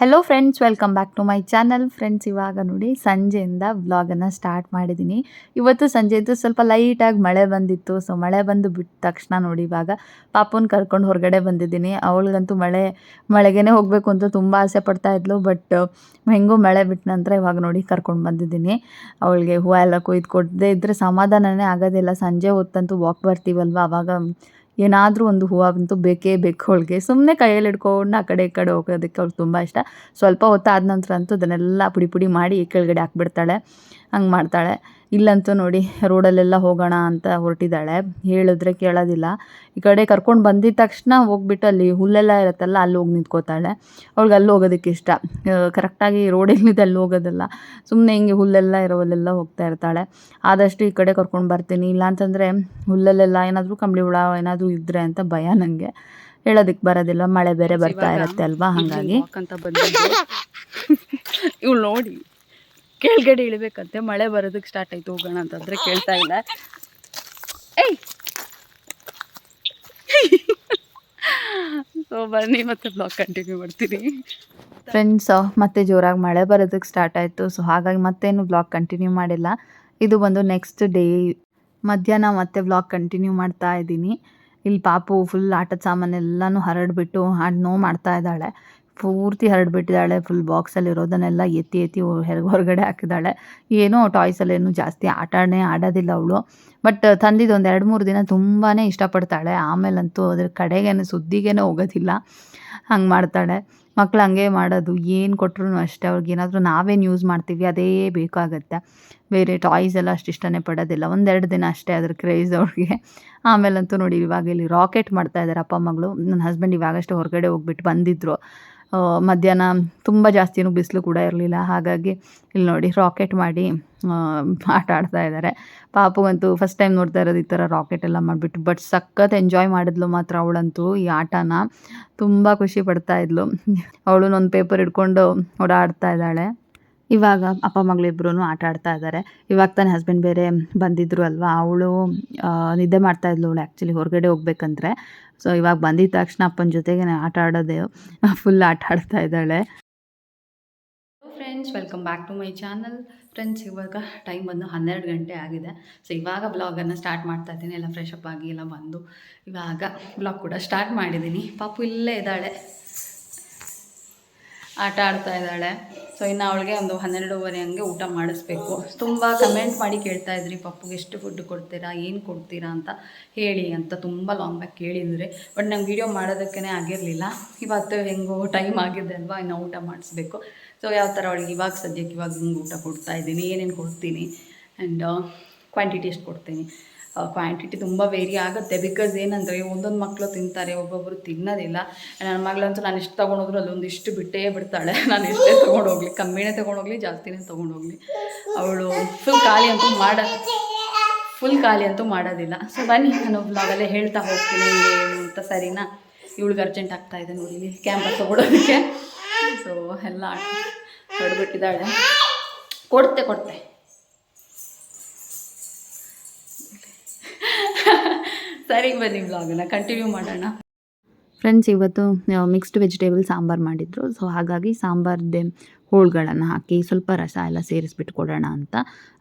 Hello friends welcome back to my channel friends ಇವಾಗ ನೋಡಿ ಸಂಜೆಯಿಂದ ವ್ಲಾಗನ್ನು ಸ್ಟಾರ್ಟ್ ಮಾಡಿದ್ದೀನಿ ಇವತ್ತು ಸಂಜೆ ಅಂತೂ ಸ್ವಲ್ಪ ಲೈಟಾಗಿ ಮಳೆ ಬಂದಿತ್ತು. ಸೊ ಮಳೆ ಬಂದು ಬಿಟ್ಟ ತಕ್ಷಣ ನೋಡಿ ಇವಾಗ ಪಾಪುನ ಕರ್ಕೊಂಡು ಹೊರಗಡೆ ಬಂದಿದ್ದೀನಿ. ಅವಳಿಗಂತೂ ಮಳೆ ಮಳೆಗೇ ಹೋಗಬೇಕು ಅಂತ ತುಂಬ ಆಸೆ ಪಡ್ತಾ ಇದ್ಲು. ಬಟ್ ಹೆಂಗೂ ಮಳೆ ಬಿಟ್ಟ ನಂತರ ಇವಾಗ ನೋಡಿ ಕರ್ಕೊಂಡು ಬಂದಿದ್ದೀನಿ. ಅವಳಿಗೆ ಹೂವು ಎಲ್ಲ ಕೊಯ್ದು ಕೊಡದೇ ಇದ್ದರೆ ಸಮಾಧಾನನೇ ಆಗೋದಿಲ್ಲ. ಸಂಜೆ ಹೊತ್ತಂತೂ ವಾಕ್ ಬರ್ತೀವಲ್ವ? ಆವಾಗ ಏನಾದರೂ ಒಂದು ಹೂವಂತೂ ಬೇಕೇ ಬೇಕು ಅವಳಿಗೆ. ಸುಮ್ಮನೆ ಕೈಯಲ್ಲಿ ಹಿಡ್ಕೊಂಡು ಆ ಕಡೆ ಈ ಕಡೆ ಹೋಗೋದಕ್ಕೆ ಅವ್ಳಿಗೆ ತುಂಬ ಇಷ್ಟ. ಸ್ವಲ್ಪ ಹೊತ್ತಾದ ನಂತರ ಅಂತೂ ಅದನ್ನೆಲ್ಲ ಪುಡಿ ಪುಡಿ ಮಾಡಿ ಕೆಳಗಡೆ ಹಾಕ್ಬಿಡ್ತಾಳೆ. ಹಂಗೆ ಮಾಡ್ತಾಳೆ. ಇಲ್ಲಂತೂ ನೋಡಿ ರೋಡಲ್ಲೆಲ್ಲ ಹೋಗೋಣ ಅಂತ ಹೊರಟಿದ್ದಾಳೆ. ಹೇಳಿದ್ರೆ ಕೇಳೋದಿಲ್ಲ. ಈ ಕಡೆ ಕರ್ಕೊಂಡು ಬಂದಿದ್ದ ತಕ್ಷಣ ಹೋಗ್ಬಿಟ್ಟು ಅಲ್ಲಿ ಹುಲ್ಲೆಲ್ಲ ಇರುತ್ತಲ್ಲ ಅಲ್ಲಿ ಹೋಗಿ ನಿಂತ್ಕೋತಾಳೆ. ಅವ್ಳಿಗೆ ಅಲ್ಲಿ ಹೋಗೋದಕ್ಕೆ ಇಷ್ಟ. ಕರೆಕ್ಟಾಗಿ ರೋಡ್ ಎಲ್ಲಿದೆ ಅಲ್ಲಿ ಹೋಗೋದಲ್ಲ. ಸುಮ್ಮನೆ ಹಿಂಗೆ ಹುಲ್ಲೆಲ್ಲ ಇರೋವಲ್ಲೆಲ್ಲ ಹೋಗ್ತಾ ಇರ್ತಾಳೆ. ಆದಷ್ಟು ಈ ಕಡೆ ಕರ್ಕೊಂಡು ಬರ್ತೀನಿ. ಇಲ್ಲಾಂತಂದರೆ ಹುಲ್ಲಲ್ಲೆಲ್ಲ ಏನಾದರೂ ಕಂಬಳಿ ಹುಳ ಏನಾದರೂ ಇದ್ದರೆ ಅಂತ ಭಯ ನನಗೆ ಹೇಳೋದಕ್ಕೆ ಬರೋದಿಲ್ಲ. ಮಳೆ ಬೇರೆ ಬರ್ತಾ ಇರುತ್ತೆ ಅಲ್ವಾ? ಹಾಗಾಗಿ. ಇವಳು ನೋಡಿ. ಕೆಳಗಡೆ ಇಳಿಬೇಕಂತೆ. ಮಳೆ ಬರೋದಕ್ಕೆ ಸ್ಟಾರ್ಟ್ ಆಯ್ತು, ಹೋಗೋಣ ಅಂತಂದ್ರೆ ಕೇಳ್ತಾ ಇಲ್ಲ. ಏಯ್! ಸೊ ಬನ್ನಿ, ಮತ್ತೆ ಬ್ಲಾಗ್ ಕಂಟಿನ್ಯೂ ಮಾಡ್ತೀನಿ. ಫ್ರೆಂಡ್ಸ್ ಮತ್ತೆ ಜೋರಾಗಿ ಮಳೆ ಬರೋದಕ್ಕೆ ಸ್ಟಾರ್ಟ್ ಆಯಿತು. ಸೊ ಹಾಗಾಗಿ ಮತ್ತೇನು ಬ್ಲಾಗ್ ಕಂಟಿನ್ಯೂ ಮಾಡಿಲ್ಲ. ಇದು ಬಂದು ನೆಕ್ಸ್ಟ್ ಡೇ ಮಧ್ಯಾಹ್ನ ಮತ್ತೆ ಬ್ಲಾಗ್ ಕಂಟಿನ್ಯೂ ಮಾಡ್ತಾ ಇದ್ದೀನಿ. ಇಲ್ಲಿ ಪಾಪು ಫುಲ್ ಆಟದ ಸಾಮಾನೆಲ್ಲನೂ ಹರಡ್ಬಿಟ್ಟು ನೋವು ಮಾಡ್ತಾ ಇದ್ದಾಳೆ. ಪೂರ್ತಿ ಹರಡ್ಬಿಟ್ಟಿದ್ದಾಳೆ ಫುಲ್ ಬಾಕ್ಸಲ್ಲಿ ಇರೋದನ್ನೆಲ್ಲ ಎತ್ತಿ ಎತ್ತಿ ಹೊರ- ಹೊರಗಡೆ ಹಾಕಿದ್ದಾಳೆ. ಏನೋ ಟಾಯ್ಸಲ್ಲೇನು ಜಾಸ್ತಿ ಆಟನೇ ಆಡೋದಿಲ್ಲ ಅವಳು. ಬಟ್ ತಂದಿದ್ದು ಒಂದು ಎರಡು ಮೂರು ದಿನ ತುಂಬಾ ಇಷ್ಟಪಡ್ತಾಳೆ. ಆಮೇಲಂತೂ ಅದ್ರ ಕಡೆಗೇನು ಸುದ್ದಿಗೇನೆ ಹೋಗೋದಿಲ್ಲ. ಹಂಗೆ ಮಾಡ್ತಾಳೆ. ಮಕ್ಳು ಹಂಗೆ ಮಾಡೋದು ಏನು ಕೊಟ್ರೂ ಅಷ್ಟೇ. ಅವ್ರಿಗೆ ಏನಾದರೂ ನಾವೇನು ಯೂಸ್ ಮಾಡ್ತೀವಿ ಅದೇ ಬೇಕಾಗುತ್ತೆ. ಬೇರೆ ಟಾಯ್ಸ್ ಎಲ್ಲ ಅಷ್ಟು ಇಷ್ಟನೇ ಪಡೋದಿಲ್ಲ. ಒಂದೆರಡು ದಿನ ಅಷ್ಟೇ ಅದ್ರ ಕ್ರೇಜ್ ಅವ್ರಿಗೆ. ಆಮೇಲಂತೂ ನೋಡಿ ಇವಾಗ ಇಲ್ಲಿ ರಾಕೆಟ್ ಮಾಡ್ತಾ ಇದ್ದಾರೆ ಅಪ್ಪ ಮಗಳು ನನ್ನ ಹಸ್ಬೆಂಡ್ ಇವಾಗಷ್ಟೇ ಹೊರಗಡೆ ಹೋಗ್ಬಿಟ್ಟು ಬಂದಿದ್ದರು ಆ, ಮಧ್ಯಾಹ್ನ ತುಂಬ ಜಾಸ್ತಿನೂ ಬಿಸಿಲು ಕೂಡ ಇರಲಿಲ್ಲ. ಹಾಗಾಗಿ ಇಲ್ಲಿ ನೋಡಿ ರಾಕೆಟ್ ಮಾಡಿ ಆಟ ಆಡ್ತಾ ಇದ್ದಾರೆ ಪಾಪುಗಂತೂ ಫಸ್ಟ್ ಟೈಮ್ ನೋಡ್ತಾ ಇರೋದು ಈ ಥರ ರಾಕೆಟ್ ಎಲ್ಲ ಮಾಡಿಬಿಟ್ಟು ಬಟ್ ಸಖತ್ ಎಂಜಾಯ್ ಮಾಡಿದ್ಲು ಮಾತ್ರ ಅವಳಂತೂ ಈ ಆಟನ. ತುಂಬ ಖುಷಿ ಪಡ್ತಾ ಇದ್ಲು. ಅವಳು ಒಂದು ಪೇಪರ್ ಹಿಡ್ಕೊಂಡು ಓಡಾಡ್ತಾ ಇದ್ದಾಳೆ. ಇವಾಗ ಅಪ್ಪ ಮಗಳಿಬ್ರು ಆಟ ಆಡ್ತಾ ಇದ್ದಾರೆ ಇವಾಗ ತಾನೆ ಹಸ್ಬೆಂಡ್ ಬೇರೆ ಬಂದಿದ್ರು ಅಲ್ವಾ? ಅವಳು ನಿದ್ದೆ ಮಾಡ್ತಾ ಇದ್ಲು ಅವಳು ಆ್ಯಕ್ಚುಲಿ ಹೊರಗಡೆ ಹೋಗ್ಬೇಕಂದ್ರೆ. ಸೊ ಇವಾಗ ಬಂದಿದ್ದ ತಕ್ಷಣ ಅಪ್ಪನ ಜೊತೆಗೆ ಆಟ ಆಡೋದೇ ಫುಲ್ ಆಟ ಆಡ್ತಾ ಇದ್ದಾಳೆ. Friends welcome back to my channel friends ಇವಾಗ ಟೈಮ್ ಬಂದು ಹನ್ನೆರಡು ಗಂಟೆ ಆಗಿದೆ. ಸೊ ಇವಾಗ ಬ್ಲಾಗನ್ನು ಸ್ಟಾರ್ಟ್ ಮಾಡ್ತಾ ಇದ್ದೀನಿ. ಎಲ್ಲ ಫ್ರೆಶ್ ಅಪ್ ಆಗಿ ಎಲ್ಲ ಬಂದು ಇವಾಗ ಬ್ಲಾಗ್ ಕೂಡ ಸ್ಟಾರ್ಟ್ ಮಾಡಿದ್ದೀನಿ. ಪಾಪು ಇಲ್ಲೇ ಇದ್ದಾಳೆ. ಆಟ ಆಡ್ತಾ ಇದ್ದಾಳೆ. ಸೊ ಇನ್ನು ಅವಳಿಗೆ ಒಂದು ಹನ್ನೆರಡೂವರೆ ಹಂಗೆ ಊಟ ಮಾಡಿಸ್ಬೇಕು. ತುಂಬ ಕಮೆಂಟ್ ಮಾಡಿ ಕೇಳ್ತಾ ಇದ್ರಿ, ಪಪ್ಪುಗೆ ಎಷ್ಟು ಫುಡ್ ಕೊಡ್ತೀರಾ, ಏನು ಕೊಡ್ತೀರಾ ಅಂತ ಹೇಳಿ ಅಂತ ತುಂಬ ಲಾಂಗ್ ಬ್ಯಾಕ್ ಕೇಳಿದ್ರಿ. ಬಟ್ ನಂಗೆ ವೀಡಿಯೋ ಮಾಡೋದಕ್ಕೇ ಆಗಿರಲಿಲ್ಲ. ಇವತ್ತು ಹೆಂಗೋ ಟೈಮ್ ಆಗಿದೆ ಅಲ್ವಾ, ಇನ್ನು ಊಟ ಮಾಡಿಸ್ಬೇಕು. ಸೊ ಯಾವ ಥರ ಅವಳಿಗೆ ಇವಾಗ ಸದ್ಯಕ್ಕೆ ಇವಾಗ ಹಿಂಗೆ ಊಟ ಕೊಡ್ತಾ ಇದ್ದೀನಿ, ಏನೇನು ಕೊಡ್ತೀನಿ ಆ್ಯಂಡ್ ಕ್ವಾಂಟಿಟಿ ಎಷ್ಟು ಕೊಡ್ತೀನಿ. ಕ್ವಾಂಟಿಟಿ ತುಂಬ ವೇರಿ ಆಗುತ್ತೆ. ಬಿಕಾಸ್ ಏನಂದರೆ ಒಂದೊಂದು ಮಕ್ಕಳು ತಿಂತಾರೆ ಒಬ್ಬೊಬ್ಬರು ತಿನ್ನೋದಿಲ್ಲ. ನನ್ನ ಮಗಳಂತೂ ನಾನು ಎಷ್ಟು ತೊಗೊಂಡೋದ್ರು ಅಲ್ಲೊಂದು ಇಷ್ಟು ಬಿಟ್ಟೇ ಬಿಡ್ತಾಳೆ. ನಾನು ಎಷ್ಟೇ ತೊಗೊಂಡೋಗ್ಲಿ, ಕಮ್ಮಿನೇ ತೊಗೊಂಡೋಗ್ಲಿ, ಜಾಸ್ತಿನೇ ತೊಗೊಂಡೋಗ್ಲಿ. ಅವಳು ಫುಲ್ ಖಾಲಿ ಅಂತೂ ಮಾಡ ಫುಲ್ ಖಾಲಿ ಅಂತೂ ಮಾಡೋದಿಲ್ಲ. ಸೊ ಬನ್ನಿ, ನಾನು ಬ್ಲಾಗಲ್ಲೇ ಹೇಳ್ತಾ ಹೋಗ್ತೀನಿ ಏನು ಅಂತ ಸರಿನಾ? ಇವಳಿಗೆ ಅರ್ಜೆಂಟ್ ಆಗ್ತಾ ಇದೆ ನೋಡಿ, ಇಲ್ಲಿ ಕ್ಯಾಂಪಸ್ ತೊಗೊಳೋದಕ್ಕೆ. ಸೊ ಎಲ್ಲ ಹೊಡ್ಬಿಟ್ಟಿದ್ದಾಳೆ. ಕೊಡ್ತೆ ಕೊಡ್ತೆ. ಸರಿ ಬನ್ನಿ ಬ್ಲಾಗನ್ನ ಕಂಟಿನ್ಯೂ ಮಾಡೋಣ. ಫ್ರೆಂಡ್ಸ್ ಇವತ್ತು ಮಿಕ್ಸ್ಡ್ ವೆಜಿಟೇಬಲ್ ಸಾಂಬಾರು ಮಾಡಿದ್ರು. ಸೊ ಹಾಗಾಗಿ ಸಾಂಬಾರ್ದೆ ಹೋಳುಗಳನ್ನು ಹಾಕಿ ಸ್ವಲ್ಪ ರಸ ಎಲ್ಲ ಸೇರಿಸ್ಬಿಟ್ಟು ಕೊಡೋಣ ಅಂತ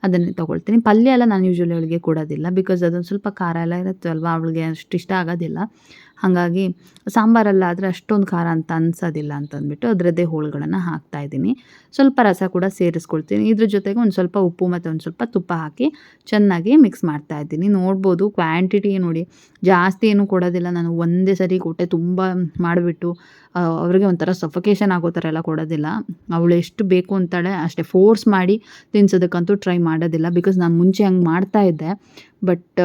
ಅದನ್ನೇ ತೊಗೊಳ್ತೀನಿ. ಪಲ್ಯ ಎಲ್ಲ ನಾನು ಯೂಶ್ವಲಿ ಅವಳಿಗೆ ಕೊಡೋದಿಲ್ಲ ಬಿಕಾಸ್ ಅದೊಂದು ಸ್ವಲ್ಪ ಖಾರ ಎಲ್ಲ ಇರುತ್ತೆ ಅಲ್ವಾ ಅವಳಿಗೆ ಅಷ್ಟು ಇಷ್ಟ ಆಗೋದಿಲ್ಲ. ಹಾಗಾಗಿ ಸಾಂಬಾರಲ್ಲಾದರೆ ಅಷ್ಟೊಂದು ಖಾರ ಅಂತ ಅನ್ಸೋದಿಲ್ಲ ಅಂತಂದ್ಬಿಟ್ಟು ಅದರದ್ದೇ ಹೋಳುಗಳನ್ನು ಹಾಕ್ತಾ ಇದ್ದೀನಿ. ಸ್ವಲ್ಪ ರಸ ಕೂಡ ಸೇರಿಸ್ಕೊಳ್ತೀನಿ. ಇದ್ರ ಜೊತೆಗೆ ಒಂದು ಸ್ವಲ್ಪ ಉಪ್ಪು ಮತ್ತು ಒಂದು ಸ್ವಲ್ಪ ತುಪ್ಪ ಹಾಕಿ ಚೆನ್ನಾಗಿ ಮಿಕ್ಸ್ ಮಾಡ್ತಾ ಇದ್ದೀನಿ. ನೋಡ್ಬೋದು ಕ್ವಾಂಟಿಟಿ ನೋಡಿ, ಜಾಸ್ತಿ ಏನು ಕೊಡೋದಿಲ್ಲ. ನಾನು ಒಂದೇ ಸರಿ ಕೊಟ್ಟೆ, ತುಂಬ ಮಾಡಿಬಿಟ್ಟು ಅವರಿಗೆ ಒಂಥರ ಸಫಕೇಶನ್ ಆಗೋ ಥರ ಎಲ್ಲ ಕೊಡೋದಿಲ್ಲ. ಅವಳು ಎಷ್ಟು ಬೇಕು ಅಂತಾಳೆ ಅಷ್ಟೇ. ಫೋರ್ಸ್ ಮಾಡಿ ತಿನ್ಸೋದಕ್ಕಂತೂ ಟ್ರೈ ಮಾಡೋದಿಲ್ಲ. ಬಿಕಾಸ್ ನಾನು ಮುಂಚೆ ಹಂಗೆ ಮಾಡ್ತಾ ಇದ್ದೆ. ಬಟ್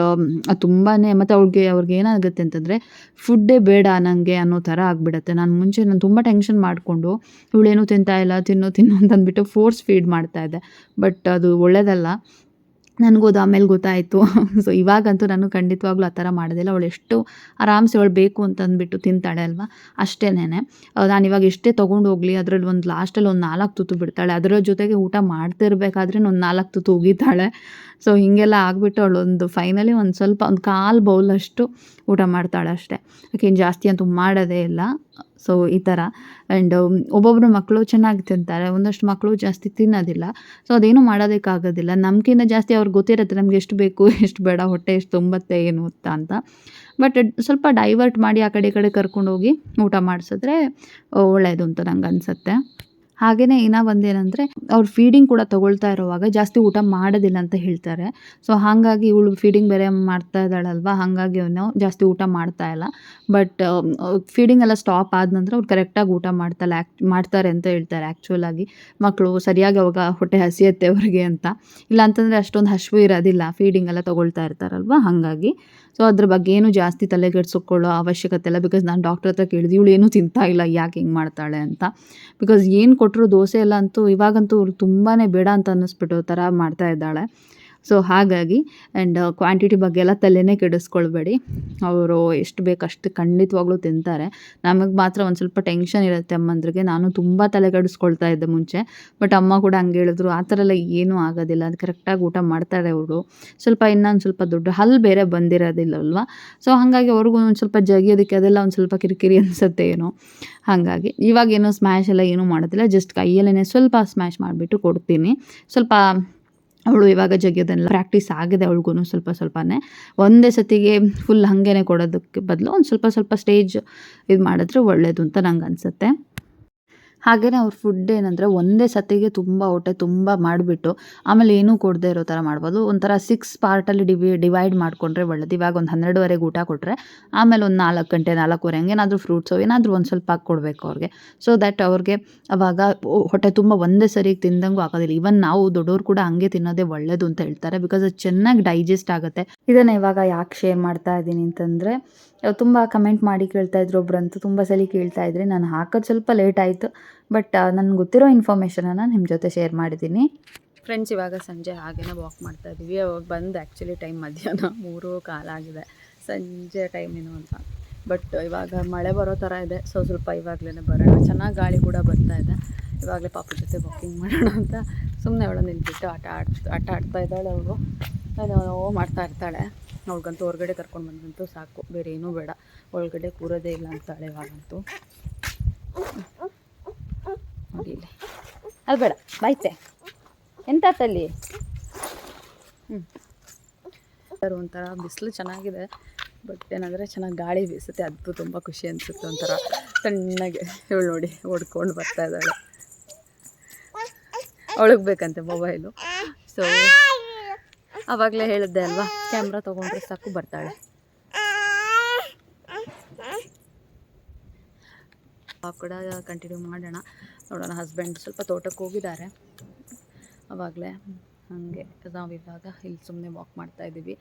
ಅದು ತುಂಬಾ ಮತ್ತು ಅವ್ಳಿಗೆ, ಅವ್ರಿಗೆ ಏನಾಗುತ್ತೆ ಅಂತಂದರೆ ಫುಡ್ಡೇ ಬೇಡ ನನಗೆ ಅನ್ನೋ ಥರ ಆಗಿಬಿಡತ್ತೆ. ನಾನು ಮುಂಚೆ ನಾನು ತುಂಬ ಟೆನ್ಷನ್ ಮಾಡಿಕೊಂಡು, ಇವಳೇನು ತಿಂತಾಯಿಲ್ಲ ತಿನ್ನು ತಿನ್ನು ಅಂತಂದ್ಬಿಟ್ಟು ಫೋರ್ಸ್ ಫೀಡ್ ಮಾಡ್ತಾ ಇದ್ದೆ. ಬಟ್ ಅದು ಒಳ್ಳೆಯದಲ್ಲ ನನಗೂ ಅದು ಆಮೇಲೆ ಗೊತ್ತಾಯಿತು. ಸೊ ಇವಾಗಂತೂ ನಾನು ಖಂಡಿತವಾಗ್ಲೂ ಆ ಥರ ಮಾಡೋದಿಲ್ಲ ಅವಳು ಎಷ್ಟು ಆರಾಮ್ಸೆ ಅವಳು ಬೇಕು ಅಂತ ಅಂದ್ಬಿಟ್ಟು ತಿಂತಾಳೆ ಅಲ್ವಾ? ಅಷ್ಟೇನೆ ನಾನು ಇವಾಗ ಎಷ್ಟೇ ತೊಗೊಂಡು ಹೋಗಲಿ, ಅದರಲ್ಲಿ ಒಂದು ಲಾಸ್ಟಲ್ಲಿ ಒಂದು ನಾಲ್ಕು ತುತ್ತು ಬಿಡ್ತಾಳೆ. ಅದರ ಜೊತೆಗೆ ಊಟ ಮಾಡ್ತಿರ್ಬೇಕಾದ್ರೆ ಒಂದು ನಾಲ್ಕು ತುತ್ತು ಉಗಿತಾಳೆ. ಸೊ ಹೀಗೆಲ್ಲ ಆಗಿಬಿಟ್ಟು ಒಂದು ಫೈನಲಿ ಒಂದು ಸ್ವಲ್ಪ, ಒಂದು ಕಾಲು ಬೌಲಷ್ಟು ಊಟ ಮಾಡ್ತಾಳೆ ಅಷ್ಟೇ. ಯಾಕೆ ಜಾಸ್ತಿ ಅಂತೂ ಮಾಡೋದೇ ಇಲ್ಲ. ಸೊ ಈ ಥರ ಆ್ಯಂಡ್ ಒಬ್ಬೊಬ್ಬರು ಮಕ್ಕಳು ಚೆನ್ನಾಗಿ ತಿಂತಾರೆ ಒಂದಷ್ಟು ಮಕ್ಕಳು ಜಾಸ್ತಿ ತಿನ್ನೋದಿಲ್ಲ. ಸೊ ಅದೇನು ಮಾಡೋದಕ್ಕಾಗೋದಿಲ್ಲ. ನಮಗಿಂತ ಜಾಸ್ತಿ ಅವ್ರಿಗೆ ಗೊತ್ತಿರುತ್ತೆ ನಮ್ಗೆ ಎಷ್ಟು ಬೇಕು, ಎಷ್ಟು ಬೇಡ, ಹೊಟ್ಟೆ ಎಷ್ಟು ತುಂಬತ್ತೆ, ಏನು ಅಂತ ಬಟ್ ಸ್ವಲ್ಪ ಡೈವರ್ಟ್ ಮಾಡಿ ಆ ಕಡೆ ಈ ಕಡೆ ಕರ್ಕೊಂಡೋಗಿ ಊಟ ಮಾಡಿಸಿದ್ರೆ ಒಳ್ಳೆಯದು ಅಂತ ನಂಗೆ ಅನಿಸುತ್ತೆ. ಹಾಗೆಯೇ ಇನ್ನೂ ಒಂದೇನಂದರೆ ಅವ್ರು ಫೀಡಿಂಗ್ ಕೂಡ ತಗೊಳ್ತಾ ಇರುವಾಗ ಜಾಸ್ತಿ ಊಟ ಮಾಡೋದಿಲ್ಲ ಅಂತ ಹೇಳ್ತಾರೆ. ಸೊ ಹಾಗಾಗಿ ಇವಳು ಫೀಡಿಂಗ್ ಬೇರೆ ಮಾಡ್ತಾ ಇದ್ದಾಳಲ್ವಾ? ಹಾಗಾಗಿ ಅವನು ಜಾಸ್ತಿ ಊಟ ಮಾಡ್ತಾ ಇಲ್ಲ. ಬಟ್ ಫೀಡಿಂಗ್ ಎಲ್ಲ ಸ್ಟಾಪ್ ಆದ ನಂತರ ಅವ್ರು ಕರೆಕ್ಟಾಗಿ ಊಟ ಮಾಡ್ತಲ್ಲ ಆ್ಯಕ್ಟ್ ಮಾಡ್ತಾರೆ ಅಂತ ಹೇಳ್ತಾರೆ ಆ್ಯಕ್ಚುಲಾಗಿ ಮಕ್ಕಳು ಸರಿಯಾಗಿ ಅವಾಗ ಹೊಟ್ಟೆ ಹಸಿಯುತ್ತೆ ಅವ್ರಿಗೆ ಅಂತ. ಇಲ್ಲ ಅಂತಂದರೆ ಅಷ್ಟೊಂದು ಹಶ್ವು ಇರೋದಿಲ್ಲ. ಫೀಡಿಂಗ್ ಎಲ್ಲ ತೊಗೊಳ್ತಾ ಇರ್ತಾರಲ್ವ? ಹಾಗಾಗಿ. ಸೊ ಅದ್ರ ಬಗ್ಗೆ ಏನು ಜಾಸ್ತಿ ತಲೆಗೆಡ್ಸ್ಕೊಳ್ಳೋ ಅವಶ್ಯಕತೆ ಇಲ್ಲ. ಬಿಕಾಸ್ ನಾನು ಡಾಕ್ಟರ್ ಹತ್ರ ಕೇಳಿದ್ವಿ ಇವಳು ಏನೂ ತಿಂತಾ ಇಲ್ಲ, ಯಾಕೆ ಹಿಂಗೆ ಮಾಡ್ತಾಳೆ? ಅಂತ. ಬಿಕಾಸ್ ಏನು ಕೊಟ್ಟರು ದೋಸೆ ಎಲ್ಲ ಅಂತೂ ಇವಾಗಂತೂ ಅವ್ರು ತುಂಬಾ ಬೇಡ ಅಂತ ಅನ್ನಿಸ್ಬಿಟ್ಟು ಥರ ಮಾಡ್ತಾ ಇದ್ದಾಳೆ. ಸೊ ಹಾಗಾಗಿ ಆ್ಯಂಡ್ ಕ್ವಾಂಟಿಟಿ ಬಗ್ಗೆ ಎಲ್ಲ ತಲೆನೇ ಕೆಡಿಸ್ಕೊಳ್ಬೇಡಿ. ಅವರು ಎಷ್ಟು ಬೇಕು ಅಷ್ಟು ಖಂಡಿತವಾಗ್ಲೂ ತಿಂತಾರೆ. ನಮಗೆ ಮಾತ್ರ ಒಂದು ಸ್ವಲ್ಪ ಟೆನ್ಷನ್ ಇರುತ್ತೆ ಅಮ್ಮಂದ್ರಿಗೆ. ನಾನು ತುಂಬ ತಲೆ ಕೆಡಿಸ್ಕೊಳ್ತಾ ಇದ್ದೆ ಮುಂಚೆ. ಬಟ್ ಅಮ್ಮ ಕೂಡ ಹಂಗೆ ಹೇಳಿದ್ರು, ಆ ಥರ ಎಲ್ಲ ಏನೂ ಆಗೋದಿಲ್ಲ. ಅದು ಕರೆಕ್ಟಾಗಿ ಊಟ ಮಾಡ್ತಾರೆ ಅವರು. ಸ್ವಲ್ಪ ಇನ್ನೊಂದು ಸ್ವಲ್ಪ ದೊಡ್ಡ ಹಲ್ಲು ಬೇರೆ ಬಂದಿರೋದಿಲ್ಲಲ್ವ ಸೊ ಹಾಗಾಗಿ ಅವ್ರಿಗೂ ಒಂದು ಸ್ವಲ್ಪ ಜಗಿಯೋದಕ್ಕೆ ಅದೆಲ್ಲ ಒಂದು ಸ್ವಲ್ಪ ಕಿರಿಕಿರಿ ಅನಿಸುತ್ತೆ ಏನೋ. ಹಾಗಾಗಿ, ಇವಾಗ ಏನೋ ಸ್ಮ್ಯಾಶ್ ಎಲ್ಲ ಏನೂ ಮಾಡೋದಿಲ್ಲ. ಜಸ್ಟ್ ಕೈಯಲ್ಲೇ ಸ್ವಲ್ಪ ಸ್ಮ್ಯಾಶ್ ಮಾಡಿಬಿಟ್ಟು ಕೊಡ್ತೀನಿ. ಸ್ವಲ್ಪ ಅವಳು ಇವಾಗ ಜಗಿಯೋದನ್ನೆಲ್ಲ ಪ್ರಾಕ್ಟೀಸ್ ಆಗಿದೆ ಅವಳಿಗೂ ಸ್ವಲ್ಪ ಸ್ವಲ್ಪನೇ. ಒಂದೇ ಸತಿಗೆ ಫುಲ್ ಹಾಗೇನೆ ಕೊಡೋದಕ್ಕೆ ಬದಲು ಒಂದು ಸ್ವಲ್ಪ ಸ್ವಲ್ಪ ಸ್ಟೇಜ್ ಇದು ಮಾಡಿದ್ರೆ ಒಳ್ಳೆಯದು ಅಂತ ನಂಗೆ ಅನಿಸುತ್ತೆ ಹಾಗೆಯೇ ಅವ್ರ ಫುಡ್ ಏನಂದರೆ ಒಂದೇ ಸತಿಗೆ ತುಂಬ ಹೊಟ್ಟೆ ತುಂಬ ಮಾಡಿಬಿಟ್ಟು ಆಮೇಲೆ ಏನೂ ಕೊಡದೇ ಇರೋ ಥರ ಮಾಡ್ಬೋದು. ಒಂಥರ ಸಿಕ್ಸ್ ಪಾರ್ಟಲ್ಲಿ ಡಿವಿ ಡಿವೈಡ್ ಮಾಡಿಕೊಂಡ್ರೆ ಒಳ್ಳೇದು. ಇವಾಗ ಒಂದು ಹನ್ನೆರಡುವರೆಗೆ ಊಟ ಕೊಟ್ಟರೆ ಆಮೇಲೆ ಒಂದು ನಾಲ್ಕು ಗಂಟೆ, ನಾಲ್ಕೂವರೆ ಹಂಗೇನಾದರೂ ಫ್ರೂಟ್ಸು ಏನಾದರೂ ಒಂದು ಸ್ವಲ್ಪ ಕೊಡಬೇಕು ಅವ್ರಿಗೆ. ಸೊ ದ್ಯಾಟ್ ಅವ್ರಿಗೆ ಅವಾಗ ಹೊಟ್ಟೆ ತುಂಬ ಒಂದೇ ಸರಿಗೆ ತಿಂದಂಗೂ ಆಗೋದಿಲ್ಲ. ಇವನ್ ನಾವು ದೊಡ್ಡವ್ರು ಕೂಡ ಹಂಗೆ ತಿನ್ನೋದೇ ಒಳ್ಳೇದು ಅಂತ ಹೇಳ್ತಾರೆ. ಬಿಕಾಸ್ ಅದು ಚೆನ್ನಾಗಿ ಡೈಜೆಸ್ಟ್ ಆಗುತ್ತೆ. ಇದನ್ನು ಇವಾಗ ಯಾಕೆ ಶೇರ್ ಮಾಡ್ತಾ ಇದ್ದೀನಿ ಅಂತಂದರೆ ತುಂಬ ಕಮೆಂಟ್ ಮಾಡಿ ಕೇಳ್ತಾ ಇದ್ರು ಒಬ್ರಂತೂ ತುಂಬ ಸಲ ಕೇಳ್ತಾ ಇದ್ರಿ. ನಾನು ಹಾಕೋದು ಸ್ವಲ್ಪ ಲೇಟ್ ಆಯಿತು. ಬಟ್ ನನಗೆ ಗೊತ್ತಿರೋ ಇನ್ಫಾರ್ಮೇಷನನ್ನು ನಿಮ್ಮ ಜೊತೆ ಶೇರ್ ಮಾಡಿದ್ದೀನಿ ಫ್ರೆಂಡ್ಸ್ ಇವಾಗ ಸಂಜೆ ಹಾಗೇನೆ ವಾಕ್ ಮಾಡ್ತಾ ಇದ್ದೀವಿ. ಅವಾಗ ಬಂದು ಆ್ಯಕ್ಚುಲಿ ಟೈಮ್ ಮಧ್ಯಾಹ್ನ ಮೂರು ಕಾಲಾಗಿದೆ ಸಂಜೆ ಟೈಮ್ ಏನು ಅಂತ. ಬಟ್ ಇವಾಗ ಮಳೆ ಬರೋ ಥರ ಇದೆ. ಸೊ ಸ್ವಲ್ಪ ಇವಾಗಲೇ ಬರೋಣ. ಚೆನ್ನಾಗಿ ಗಾಳಿ ಕೂಡ ಬರ್ತಾ ಇದೆ. ಇವಾಗಲೇ ಪಾಪ ಜೊತೆ ವಾಕಿಂಗ್ ಮಾಡೋಣ ಅಂತ ಸುಮ್ಮನೆ ಅವಳು ನಿಂತ್ಬಿಟ್ಟು ಆಟ ಆಡ್ ಆಟ ಆಡ್ತಾ ಇದ್ದಾಳೆ ಅವಳು. ಏನೋ ಮಾಡ್ತಾ ಇರ್ತಾಳೆ. ಅವಳಿಗಂತೂ ಹೊರಗಡೆ ಕರ್ಕೊಂಡು ಬಂದಂತೂ ಸಾಕು. ಬೇರೆ ಏನೂ ಬೇಡ. ಒಳಗಡೆ ಕೂರೋದೇ ಇಲ್ಲ ಅಂತಾಳೆ ಇವಾಗಂತೂ ಅದು ಬೇಡ. ಬಾಯ್ತೆ ಎಂತ ತಲ್ಲಿ? ಹ್ಞೂ ಒಂಥರ ಬಿಸಿಲು ಚೆನ್ನಾಗಿದೆ. ಬಟ್ ಏನಂದರೆ ಚೆನ್ನಾಗಿ ಗಾಳಿ ಬೀಸುತ್ತೆ. ಅದು ತುಂಬ ಖುಷಿ ಅನಿಸುತ್ತೆ ಒಂಥರ. ತಣ್ಣಗೆ ಇವಳು ನೋಡಿ ಓಡ್ಕೊಂಡು ಬರ್ತಾ ಇದ್ದಾಳೆ. ಅವಳಿಗೆ ಬೇಕಂತೆ ಮೊಬೈಲು ಸೊ ಆವಾಗಲೇ ಹೇಳಿದ್ದೆ ಅಲ್ವಾ? ಕ್ಯಾಮ್ರಾ ತೊಗೊಂಡ್ರೆ ಸಾಕು, ಬರ್ತಾಳೆ. ಕೂಡ ಕಂಟಿನ್ಯೂ ಮಾಡೋಣ. ನೋಡೋಣ ಹಸ್ಬೆಂಡ್ ಸ್ವಲ್ಪ ತೋಟಕ್ಕೆ ಹೋಗಿದ್ದಾರೆ. ಅವಾಗಲೇ ಹಾಗೆ ನಾವಿವಾಗ ಇಲ್ಲಿ ಸುಮ್ಮನೆ ವಾಕ್ ಮಾಡ್ತಾ ಇದ್ದೀವಿ.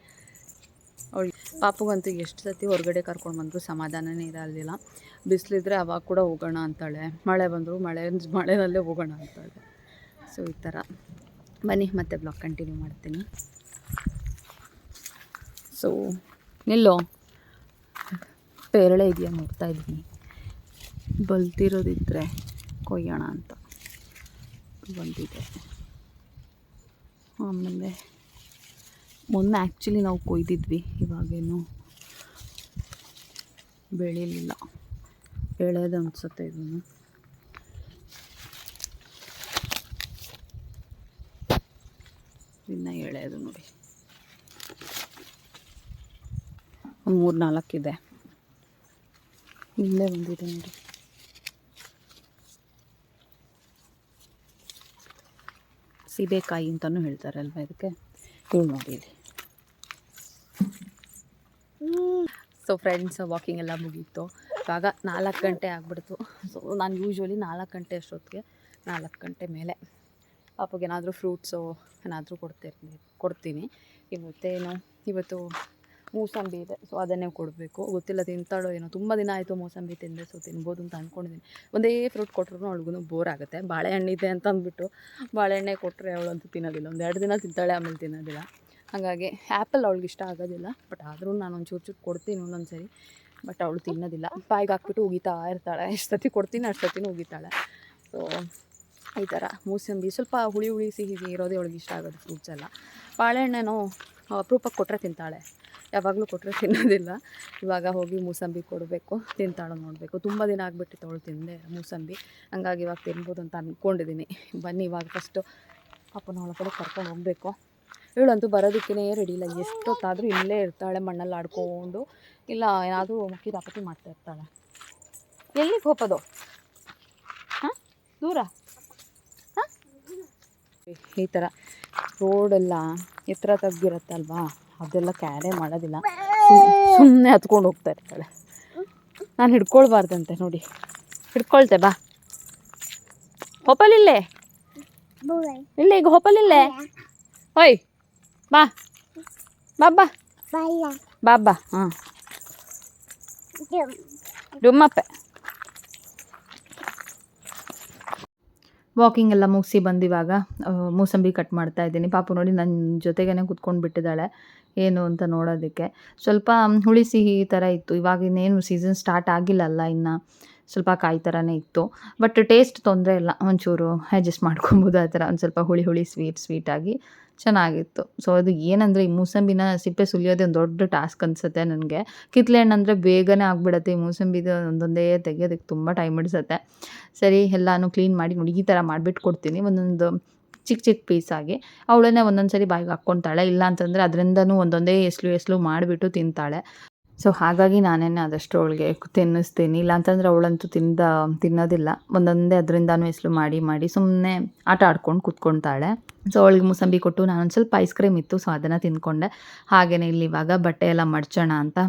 ಅವಳು ಪಾಪಗಂತೂ ಎಷ್ಟು ಸತಿ ಹೊರಗಡೆ ಕರ್ಕೊಂಡು ಬಂದರೂ ಸಮಾಧಾನನೇ ಇರಲಿಲ್ಲ. ಬಿಸಿಲಿದ್ರೆ ಅವಾಗ ಕೂಡ ಹೋಗೋಣ ಅಂತಾಳೆ. ಮಳೆ ಬಂದರು ಮಳೆ ಮಳೆನಲ್ಲೇ ಹೋಗೋಣ ಅಂತಾಳೆ. ಸೊ ಈ ಥರ ಬನ್ನಿ, ಮತ್ತೆ ಬ್ಲಾಗ್ ಕಂಟಿನ್ಯೂ ಮಾಡ್ತೀನಿ. ಸೊ, ನಿಲ್ಲೋ. ಪೇರಳೆ ಇದೆಯಾ ನೋಡ್ತಾ ಇದ್ದೀನಿ. ಬಲ್ತಿರೋದಿದ್ದರೆ ಕೊಯ್ಯೋಣ ಅಂತ. ಬಂದಿದೆ. ಆಮೇಲೆ ಮೊನ್ನೆ ಆ್ಯಕ್ಚುಲಿ ನಾವು ಕೊಯ್ದಿದ್ವಿ, ಇವಾಗೇನು ಬೆಳಿಲಿಲ್ಲ. ಬೆಳೆದು ಅನಿಸುತ್ತೆ ಇದನ್ನು. ಇನ್ನು ಎಳೆಯೋದು ನೋಡಿ. ಒಂದು ಮೂರು ಇದೆ. ಇಲ್ಲೇ ಬಂದಿದೆ ನೋಡಿ. ಸೀಬೆಕಾಯಿ ಅಂತಲೂ ಹೇಳ್ತಾರೆ ಅಲ್ವಾ ಇದಕ್ಕೆ? ಇವು ನೋಡಿ ಸೊ ಫ್ರೆಂಡ್ಸ್ ವಾಕಿಂಗ್ ಎಲ್ಲ ಮುಗೀತು. ಇವಾಗ ನಾಲ್ಕು ಗಂಟೆ ಆಗಿಬಿಡ್ತು. ಸೊ ನಾನು ಯೂಶ್ವಲಿ ನಾಲ್ಕು ಗಂಟೆ ಅಷ್ಟೊತ್ತಿಗೆ ನಾಲ್ಕು ಗಂಟೆ ಮೇಲೆ ಪಾಪಗೆ ಏನಾದರೂ ಫ್ರೂಟ್ಸು ಏನಾದರೂ ಕೊಡ್ತಿರ್ತೀನಿ, ಕೊಡ್ತೀನಿ. ಇವತ್ತೇನು ಇವತ್ತು ಮೂಸಂಬಿ ಇದೆ. ಸೊ ಅದನ್ನೇ ಕೊಡಬೇಕು. ಗೊತ್ತಿಲ್ಲ, ತಿಂತಾಳೋ ಏನೋ. ತುಂಬ ದಿನ ಆಯಿತು ಮೂಸಂಬಿ ತಿಂದೆ. ಸೊ ತಿನ್ಬೋದು ಅಂತ ಅಂದ್ಕೊಂಡಿದ್ದೀನಿ ಒಂದೇ ಫ್ರೂಟ್ ಕೊಟ್ರು ಅವಳಿಗೂ ಬೋರ್ ಆಗುತ್ತೆ. ಬಾಳೆಹಣ್ಣಿದೆ ಅಂತ ಅಂದ್ಬಿಟ್ಟು ಬಾಳೆಹಣ್ಣೆ ಕೊಟ್ಟರೆ ಅವಳಂತೂ ತಿನ್ನೋದಿಲ್ಲ. ಒಂದು ಎರಡು ದಿನ ತಿಂತಾಳೆ, ಆಮೇಲೆ ತಿನ್ನೋದಿಲ್ಲ. ಹಾಗಾಗಿ ಆ್ಯಪಲ್ ಅವಳಿಗೆ ಇಷ್ಟ ಆಗೋದಿಲ್ಲ. ಬಟ್ ಆದರೂ ನಾನು ಒಂದು ಚೂರು ಚೂರು ಕೊಡ್ತೀನಿ ಒಂದೊಂದು ಸರಿ ಬಟ್ ಅವಳು ತಿನ್ನೋದಿಲ್ಲ. ಬಾಯಿಗೆ ಹಾಕ್ಬಿಟ್ಟು ಉಗಿತಾ ಇರ್ತಾಳೆ. ಎಷ್ಟು ಸತಿ ಕೊಡ್ತೀನಿ ಅಷ್ಟು ಸತಿನೂ ಉಗಿತಾಳೆ. ಸೊ ಈ ಥರ ಮೂಸಂಬಿ ಸ್ವಲ್ಪ ಹುಳಿ ಹುಳಿ ಸಿಹಿ ಇರೋದೇ ಅವಳಿಗೆ ಇಷ್ಟ ಆಗೋದು ಫ್ರೂಟ್ಸ್ ಎಲ್ಲ. ಬಾಳೆಹಣ್ಣೇನೋ, ಅಪರೂಪಕ್ಕೆ ಕೊಟ್ಟರೆ ತಿಂತಾಳೆ. ಯಾವಾಗಲೂ ಕೊಟ್ಟರೆ ತಿನ್ನೋದಿಲ್ಲ. ಇವಾಗ ಹೋಗಿ ಮೂಸಂಬಿ ಕೊಡಬೇಕು, ತಿಂತಾಳೋ ನೋಡಬೇಕು. ತುಂಬ ದಿನ ಆಗಿಬಿಟ್ಟಿತ್ತು ಅವಳು ತಿಂದೆ ಮೂಸಂಬಿ. ಹಂಗಾಗಿ ಇವಾಗ ತಿನ್ಬೋದು ಅಂತ ಅಂದ್ಕೊಂಡಿದ್ದೀನಿ ಬನ್ನಿ ಇವಾಗ ಫಸ್ಟು ಅಪ್ಪನ ಅವಳ ಕಡೆ ಕರ್ಕೊಂಡು ಹೋಗಬೇಕು. ಇವಳಂತೂ ಬರೋದಕ್ಕೇ ರೆಡಿ ಇಲ್ಲ. ಎಷ್ಟೊತ್ತಾದರೂ ಇಲ್ಲೇ ಇರ್ತಾಳೆ, ಮಣ್ಣಲ್ಲಿ ಆಡ್ಕೊಂಡು. ಇಲ್ಲ, ಏನಾದರೂ ಮುಕ್ಕಿ ದಾಪತಿ ಮಾಡ್ತಾ ಇರ್ತಾಳೆ. ಎಲ್ಲಿಗೆ ಹೋಗೋದು ಹಾಂ? ದೂರ? ಹಾಂ? ಈ ಥರ ರೋಡೆಲ್ಲ ಎತ್ತರ ತಗ್ಗಿರುತ್ತಲ್ವಾ? ಅದೆಲ್ಲ ಕ್ಯಾರೇ ಮಾಡೋದಿಲ್ಲ. ಸುಮ್ಮನೆ ಹತ್ಕೊಂಡು ಹೋಗ್ತಾ ಇರ್ತಾಳೆ. ನಾನು ಹಿಡ್ಕೊಳ್ಬಾರ್ದಂತೆ ನೋಡಿ. ಹಿಡ್ಕೊಳ್ತೆ ಬಾ. ಹೊಪ್ಪಲಿಲ್ಲೇ ಇಲ್ಲೇ ಈಗ ಹೊಪ್ಪಲಿಲ್ಲೇ ಹೊಯ್ ಬಾ. ಬಾ ಬಾ. ಬಾ ಬಾ. ಹಾಂ ಡುಮ್ಮಪ್ಪೆ. ವಾಕಿಂಗ್ ಎಲ್ಲ ಮುಗಿಸಿ ಬಂದಿವಾಗ ಇವಾಗ ಮೂಸಂಬಿ ಕಟ್ ಮಾಡ್ತಾ ಇದ್ದೀನಿ. ಪಾಪು ನೋಡಿ ನನ್ನ ಜೊತೆಗೇ ಕುತ್ಕೊಂಡು ಬಿಟ್ಟಿದ್ದಾಳೆ. ಏನು ಅಂತ ನೋಡೋದಕ್ಕೆ. ಸ್ವಲ್ಪ ಹುಳಿ ಸಿಹಿ ಥರ ಇತ್ತು. ಇವಾಗ ಇನ್ನೇನು ಸೀಸನ್ ಸ್ಟಾರ್ಟ್ ಆಗಿಲ್ಲಲ್ಲ ಇನ್ನು. ಸ್ವಲ್ಪ ಕಾಯಿ ಥರನೇ ಇತ್ತು. ಬಟ್ ಟೇಸ್ಟ್ ತೊಂದರೆ ಇಲ್ಲ. ಒಂಚೂರು ಅಡ್ಜಸ್ಟ್ ಮಾಡ್ಕೊಬೋದು ಆ ಥರ ಒಂದು ಸ್ವಲ್ಪ ಹುಳಿ ಹುಳಿ ಸ್ವೀಟ್ ಸ್ವೀಟಾಗಿ ಚೆನ್ನಾಗಿತ್ತು. ಸೊ ಅದು ಏನಂದರೆ ಈ ಮೂಸಂಬಿನ ಸಿಪ್ಪೆ ಸುಲಿಯೋದೇ ಒಂದು ದೊಡ್ಡ ಟಾಸ್ಕ್ ಅನಿಸುತ್ತೆ ನನಗೆ. ಕಿತ್ಲೆ ಹಣ್ಣು ಅಂದರೆ ಬೇಗನೆ ಆಗಿಬಿಡತ್ತೆ. ಈ ಮೂಸಂಬಿದು ಒಂದೊಂದೇ ತೆಗೆಯೋದಕ್ಕೆ ತುಂಬ ಟೈಮ್ ಹಿಡಿಸುತ್ತೆ. ಸರಿ, ಎಲ್ಲನೂ ಕ್ಲೀನ್ ಮಾಡಿ ನೋಡಿ, ಈ ಥರ ಮಾಡಿಬಿಟ್ಟು ಕೊಡ್ತೀನಿ. ಒಂದೊಂದು ಚಿಕ್ಕ ಚಿಕ್ಕ ಪೀಸಾಗಿ ಅವಳನ್ನೇ ಒಂದೊಂದು ಸರಿ ಬಾಯಿಗೆ ಹಾಕ್ಕೊತಾಳೆ. ಇಲ್ಲ ಅಂತಂದರೆ ಅದರಿಂದನೂ ಒಂದೊಂದೇ ಎಸ್ಲು ಎಸ್ಲು ಮಾಡಿಬಿಟ್ಟು ತಿಂತಾಳೆ. ಸೊ ಹಾಗಾಗಿ ನಾನೇನೆ ಆದಷ್ಟು ಅವಳಿಗೆ ತಿನ್ನಿಸ್ತೀನಿ. ಇಲ್ಲಾಂತಂದರೆ ಅವಳಂತೂ ತಿಂದ, ತಿನ್ನೋದಿಲ್ಲ. ಒಂದೊಂದೇ ಅದರಿಂದನೂ ಎಸ್ಲು ಮಾಡಿ ಮಾಡಿ ಸುಮ್ಮನೆ ಆಟ ಆಡ್ಕೊಂಡು ಕುತ್ಕೊತಾಳೆ. ಸೊ ಅವಳಿಗೆ ಮೂಸಂಬಿ ಕೊಟ್ಟು ನಾನೊಂದು ಸ್ವಲ್ಪ ಐಸ್ ಕ್ರೀಮ್ ಇತ್ತು ಸೊ ಅದನ್ನು ತಿಂದ್ಕೊಂಡೆ. ಹಾಗೆಯೇ ಇಲ್ಲಿ ಇವಾಗ ಬಟ್ಟೆ ಎಲ್ಲ ಮಡ್ಚೋಣ ಅಂತ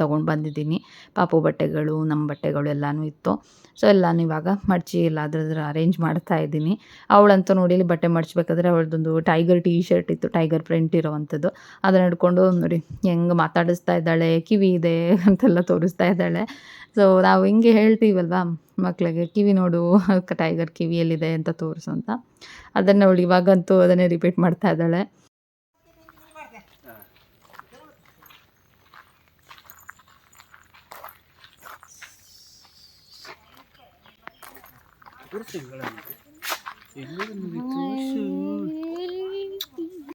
ತೊಗೊಂಡು ಬಂದಿದ್ದೀನಿ. ಪಾಪು ಬಟ್ಟೆಗಳು ನಮ್ಮ ಬಟ್ಟೆಗಳು ಎಲ್ಲನೂ ಇತ್ತು. ಸೊ ಎಲ್ಲಾನು ಇವಾಗ ಮಡಚಿ ಎಲ್ಲ ಅದ್ರದ್ರ ಅರೇಂಜ್ ಮಾಡ್ತಾ ಇದ್ದೀನಿ. ಅವಳಂತೂ ನೋಡಿ ಇಲ್ಲಿ ಬಟ್ಟೆ ಮಡ್ಚ್ಬೇಕಾದ್ರೆ ಅವಳದೊಂದು ಟೈಗರ್ ಟೀ ಶರ್ಟ್ ಇತ್ತು ಟೈಗರ್ ಪ್ರಿಂಟ್ ಇರೋವಂಥದ್ದು ಅದನ್ನ ಹಿಡ್ಕೊಂಡು ನೋಡಿ, ಹೆಂಗೆ ಮಾತಾಡಿಸ್ತಾ ಇದ್ದಾಳೆ, ಕಿವಿ ಇದೆ ಅಂತೆಲ್ಲ ತೋರಿಸ್ತಾ ಇದ್ದಾಳೆ. ಸೊ ನಾವು ಹಿಂಗೆ ಹೇಳ್ತೀವಲ್ವಾ? ಮಕ್ಕಳಿಗೆ ಕಿವಿ ನೋಡು ಟೈಗರ್ ಕಿವಿಯಲ್ಲಿದೆ ಅಂತ ತೋರಿಸು ಅಂತ. ಅದನ್ನು ಅವಳು ಇವಾಗಂತೂ ಅದನ್ನೇ ರಿಪೀಟ್ ಮಾಡ್ತಾ ಇದ್ದಾಳೆ.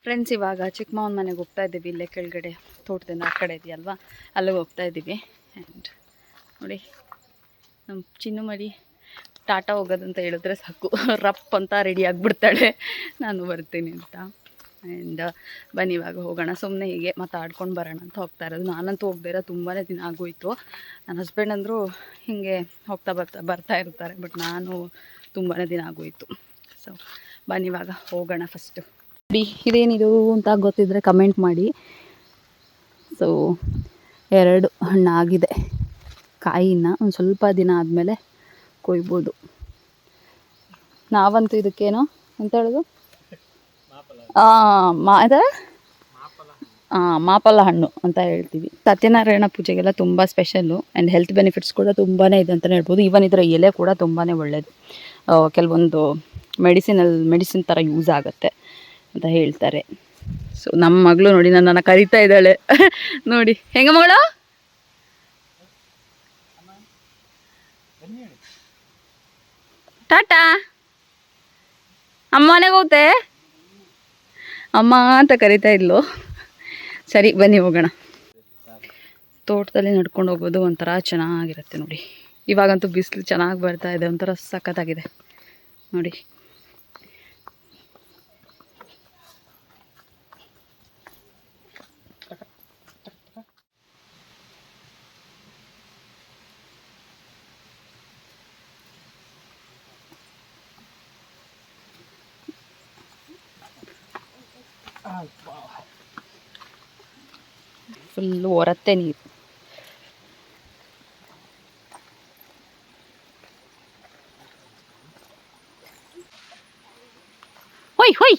ಫ್ರೆಂಡ್ಸ್ ಇವಾಗ ಚಿಕ್ಕ ಮನೆಗೆ ಹೋಗ್ತಾ ಇದ್ದೀವಿ. ಇಲ್ಲೇ ಕೆಳಗಡೆ ತೋಟದಿಂದ ಆ ಕಡೆ ಇದೆಯಲ್ವಾ? ಅಲ್ಲಿಗೆ ಹೋಗ್ತಾ ಇದ್ದೀವಿ. ಆ್ಯಂಡ್ ನೋಡಿ. ನಮ್ಮ ಚಿನ್ನು ಮರಿ ಟಾಟಾ ಹೋಗೋದಂತ ಹೇಳಿದ್ರೆ ಸಾಕು. ರಪ್ ಅಂತ ರೆಡಿ ಆಗಿಬಿಡ್ತಾಳೆ. ನಾನು ಬರ್ತೀನಿ ಅಂತ. ಆ್ಯಂಡ್ ಬನ್ನಿ ಇವಾಗ ಹೋಗೋಣ. ಸುಮ್ಮನೆ ಹೀಗೆ ಮಾತಾಡ್ಕೊಂಡು ಬರೋಣ ಅಂತ ಹೋಗ್ತಾ ಇರೋದು. ನಾನಂತೂ ಹೋಗ್ದೇ ಇರೋ ತುಂಬಾ ದಿನ ಆಗೋಯ್ತು. ನನ್ನ ಹಸ್ಬೆಂಡ್ ಅಂದರು ಹೀಗೆ ಹೋಗ್ತಾ ಬರ್ತಾ ಬರ್ತಾ ಇರ್ತಾರೆ. ಬಟ್ ನಾನು ತುಂಬಾ ದಿನ ಆಗೋಯ್ತು. ಸೊ ಬನ್ನಿ ಇವಾಗ ಹೋಗೋಣ ಫಸ್ಟು ಬಿ ಇದೇನಿದು ಅಂತ ಗೊತ್ತಿದ್ರೆ ಕಮೆಂಟ್ ಮಾಡಿ. ಸೊ ಎರಡು ಹಣ್ಣಾಗಿದೆ. ಕಾಯಿನ ಒಂದು ಸ್ವಲ್ಪ ದಿನ ಆದಮೇಲೆ ಕೊಯ್ಬೋದು. ನಾವಂತೂ ಇದಕ್ಕೇನು ಅಂತ ಹೇಳೋದು? ಮಾ ಮಾಪಲ ಹಣ್ಣು ಅಂತ ಹೇಳ್ತೀವಿ. ಸತ್ಯನಾರಾಯಣ ಪೂಜೆಗೆಲ್ಲ ತುಂಬ ಸ್ಪೆಷಲ್ಲು ಆ್ಯಂಡ್ ಹೆಲ್ತ್ ಬೆನಿಫಿಟ್ಸ್ ಕೂಡ ತುಂಬಾ ಇದೆ ಅಂತಲೇ ಹೇಳ್ಬೋದು. ಈವನ್ ಇದರ ಎಲೆ ಕೂಡ ತುಂಬಾ ಒಳ್ಳೆಯದು ಕೆಲವೊಂದು ಮೆಡಿಸಿನಲ್ ಮೆಡಿಸಿನ್ ಥರ ಯೂಸ್ ಆಗುತ್ತೆ ಅಂತ ಹೇಳ್ತಾರೆ. ಸೊ ನಮ್ಮ ಮಗಳು ನೋಡಿ ನನ್ನನ್ನು ಕರಿತಾ ಇದ್ದಾಳೆ. ನೋಡಿ, ಹೆಂಗ ಮಗಳು? ಟಾಟಾ? ಅಮ್ಮನೇ ಹೋಗ್ತೆ? ಅಮ್ಮ ಅಂತ ಕರಿತಾ ಇದ್ಲು. ಸರಿ, ಬನ್ನಿ ಹೋಗೋಣ. ತೋಟದಲ್ಲಿ ನಡ್ಕೊಂಡು ಹೋಗೋದು ಒಂಥರ ಚೆನ್ನಾಗಿರುತ್ತೆ ನೋಡಿ. ಇವಾಗಂತೂ ಬಿಸಿಲು ಚೆನ್ನಾಗಿ ಬರ್ತಾ ಇದೆ, ಒಂಥರ ಸಖತ್ತಾಗಿದೆ. ನೋಡಿ. ಫುಲ್ಲು ಹೊರತ್ತೆ ನೀರು ಹೊಯ್ ಹೊಯ್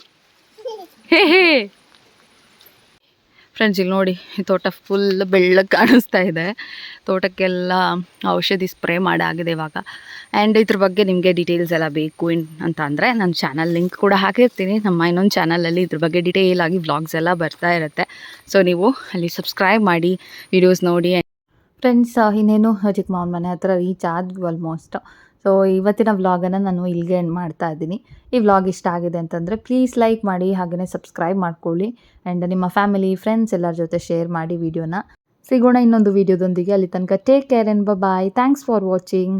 ಹೇ ಹೇ ಫ್ರೆಂಡ್ಸ್ ಇಲ್ಲಿ ನೋಡಿ, ಈ ತೋಟ ಫುಲ್ ಬೆಳ್ಳಗೆ ಕಾಣಿಸ್ತಾ ಇದೆ. ತೋಟಕ್ಕೆಲ್ಲ ಔಷಧಿ ಸ್ಪ್ರೇ ಮಾಡಾಗಿದೆ ಇವಾಗ. ಆ್ಯಂಡ್ ಇದ್ರ ಬಗ್ಗೆ ನಿಮಗೆ ಡೀಟೇಲ್ಸ್ ಎಲ್ಲ ಬೇಕು ಅಂತ ಅಂದರೆ ನನ್ನ ಚಾನಲ್ ಲಿಂಕ್ ಕೂಡ ಹಾಕಿರ್ತೀನಿ. ನಮ್ಮ ಇನ್ನೊಂದು ಚಾನಲಲ್ಲಿ ಇದ್ರ ಬಗ್ಗೆ ಡೀಟೇಲ್ ಆಗಿ ವ್ಲಾಗ್ಸ್ ಎಲ್ಲ ಬರ್ತಾ ಇರುತ್ತೆ. ಸೊ ನೀವು ಅಲ್ಲಿ ಸಬ್ಸ್ಕ್ರೈಬ್ ಮಾಡಿ ವಿಡಿಯೋಸ್ ನೋಡಿ. ಫ್ರೆಂಡ್ಸ್ ಇನ್ನೇನು ಚಿಕ್ಕ ಮಾವನ ಮನೆ ಹತ್ರ ರೀಚ್ ಆದ್ವಿ ಆಲ್ಮೋಸ್ಟ್ ಸೊ ಇವತ್ತಿನ ವ್ಲಾಗನ್ನು ನಾನು ಇಲ್ಲಿಗೆ ಎಂಡ್ ಮಾಡ್ತಾ ಇದ್ದೀನಿ. ಈ ವ್ಲಾಗ್ ಇಷ್ಟ ಆಗಿದೆ ಅಂತಂದರೆ ಪ್ಲೀಸ್ ಲೈಕ್ ಮಾಡಿ ಹಾಗೆಯೇ ಸಬ್ಸ್ಕ್ರೈಬ್ ಮಾಡ್ಕೊಳ್ಳಿ. ಆ್ಯಂಡ್ ನಿಮ್ಮ ಫ್ಯಾಮಿಲಿ ಫ್ರೆಂಡ್ಸ್ ಎಲ್ಲರ ಜೊತೆ ಶೇರ್ ಮಾಡಿ ವಿಡಿಯೋನ ಸಿಗೋಣ ಇನ್ನೊಂದು ವಿಡಿಯೋದೊಂದಿಗೆ ಅಲ್ಲಿ ತನಕ take care and bye thanks for watching